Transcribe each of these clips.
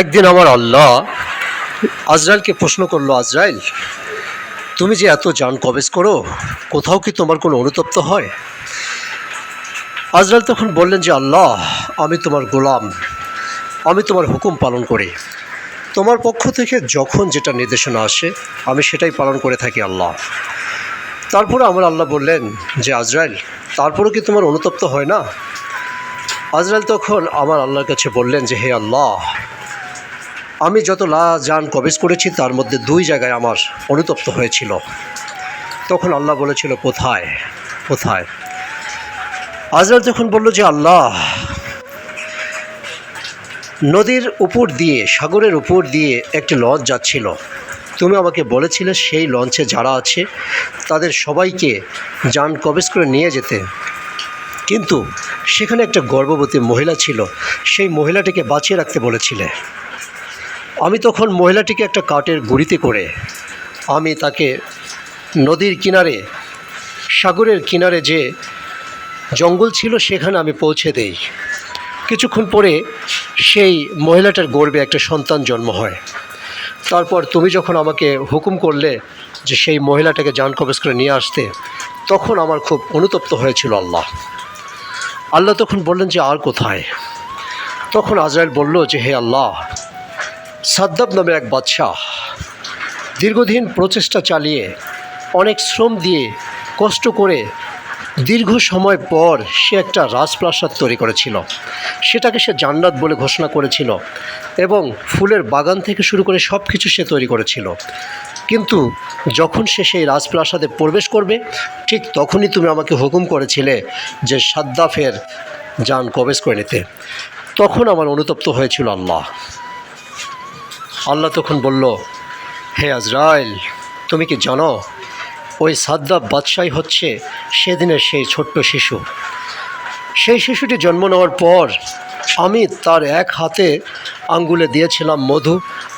একদিন আমার আল্লাহ আজরাইলকে প্রশ্ন করল, আজরাইল, তুমি যে এত যান কবেজ করো, কোথাও কি তোমার কোনো অনুতপ্ত হয়? আজরাইল তখন বললেন যে, আল্লাহ, আমি তোমার গোলাম, আমি তোমার হুকুম পালন করি। তোমার পক্ষ থেকে যখন যেটা নির্দেশনা আসে, আমি সেটাই পালন করে থাকি আল্লাহ। তারপরে আমার আল্লাহ বললেন যে, আজরাইল, তারপরেও কি তোমার অনুতপ্ত হয় না? আজরাইল তখন আমার আল্লাহর কাছে বললেন যে, হে আল্লাহ আমি যত লা যান কবেজ করেছি, তার মধ্যে দুই জায়গায় আমার অনুতপ্ত হয়েছিল। তখন আল্লাহ বলেছিল, কোথায়? কোথায়? আজরাইল যখন বলল যে, আল্লাহ, নদীর উপর দিয়ে, সাগরের উপর দিয়ে একটি লঞ্চ যাচ্ছিল। তুমি আমাকে বলেছিলে, সেই লঞ্চে যারা আছে, তাদের সবাইকে যান কবেজ করে নিয়ে যেতে। কিন্তু সেখানে একটা গর্ভবতী মহিলা ছিল। সেই মহিলাটিকে বাঁচিয়ে রাখতে বলেছিলে। আমি তখন মহিলাটিকে একটা কাঠের গুড়িতে করে আমি তাকে নদীর কিনারে, সাগরের কিনারে যে জঙ্গল ছিল সেখানে আমি পৌঁছে দেই। কিছুক্ষণ পরে সেই মহিলাটার গর্বে একটা সন্তান জন্ম হয়। তারপর তুমি যখন আমাকে হুকুম করলে যে সেই মহিলাটাকে জান কবেজ করে নিয়ে আসতে, তখন আমার খুব অনুতপ্ত হয়েছিল আল্লাহ। আল্লাহ তখন বললেন যে আর কোথায়? তখন আজরাইল বলল যে, হে আল্লাহ সাদ্দাব নামে এক বাদশাহ। দীর্ঘদিন প্রচেষ্টা চালিয়ে অনেক শ্রম দিয়ে কষ্ট করে দীর্ঘ সময় পর সে একটা রাজপ্রাসাদ তৈরি করেছিল। সেটাকে সে জান্নাত বলে ঘোষণা করেছিল এবং ফুলের বাগান থেকে শুরু করে সব কিছু সে তৈরি করেছিল। কিন্তু যখন সে সেই রাজপ্রাসাদে প্রবেশ করবে, ঠিক তখনই তুমি আমাকে হুকুম করেছিলে যে সাদ্দাফের যান কবেজ করে নিতে। তখন আমার অনুতপ্ত হয়েছিল আল্লাহ। আল্লাহ তখন বলল, হে আজরাইল, তুমি কি জানো, ওই সাদ্দাব বাদশাই হচ্ছে সেদিনের সেই ছোট্ট শিশু। সেই শিশুটি জন্ম নেওয়ার পর আমি তার এক হাতে আঙ্গুলে দিয়েছিলাম মধু,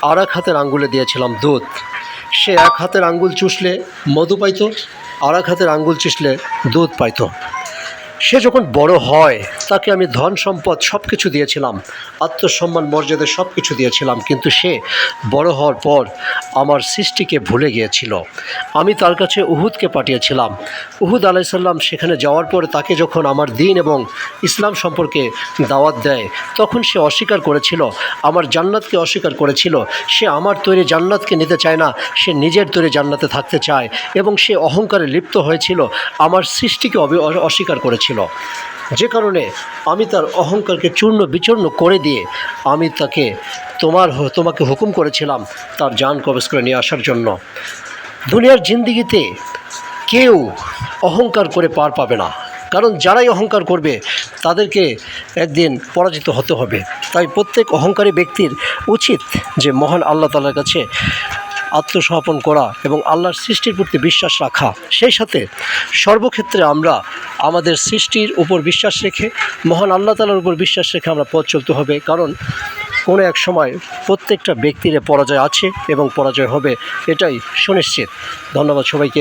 আর এক হাতের আঙ্গুলে দিয়েছিলাম দুধ। সে এক হাতের আঙ্গুল চুষলে মধু পাইতো, আর এক হাতের আঙ্গুল চুষলে দুধ পাইতো। সে যখন বড় হয়, তাকে আমি ধন সম্পদ সব কিছু দিয়েছিলাম, আত্মসম্মান, মর্যাদা সব কিছু দিয়েছিলাম, কিন্তু সে বড় হওয়ার পর আমার সৃষ্টিকে ভুলে গিয়েছিল। আমি তার কাছে উহুদকে পাঠিয়েছিলাম। উহুদ আলাইসাল্লাম সেখানে যাওয়ার পরে তাকে যখন আমার দিন এবং ইসলাম সম্পর্কে দাওয়াত দেয়, তখন সে অস্বীকার করেছিল, আমার জান্নাতকে অস্বীকার করেছিল। সে আমার তৈরি জান্নাতকে নিতে চায় না, সে নিজের তৈরি জান্নাতে থাকতে চায় এবং সে অহংকারে লিপ্ত হয়েছিল। আমার সৃষ্টিকে অস্বীকার করেছিল। যে কারণে আমি তার অহংকারকে চূর্ণ বিচূর্ণ করে দিয়ে আমি তাকে তোমার তোমাকে হুকুম করেছিলাম তার যান কবেজ করে নিয়ে আসার জন্য। দুনিয়ার জিন্দিগিতে কেউ অহংকার করে পার পাবে না। কারণ যারাই অহংকার করবে, তাদেরকে একদিন পরাজিত হতে হবে। তাই প্রত্যেক অহংকারী ব্যক্তির উচিত যে মহান আল্লাহ তালার কাছে আত্মসমর্পণ করা এবং আল্লাহর সৃষ্টির প্রতি বিশ্বাস রাখা। সেই সাথে সর্বক্ষেত্রে আমরা আমাদের সৃষ্টির উপর বিশ্বাস রেখে, মহান আল্লাহ তালার উপর বিশ্বাস রেখে আমরা পথ চলতে হবে। কারণ কোনো এক সময় প্রত্যেকটা ব্যক্তির পরাজয় আছে এবং পরাজয় হবে, এটাই সুনিশ্চিত। ধন্যবাদ সবাইকে।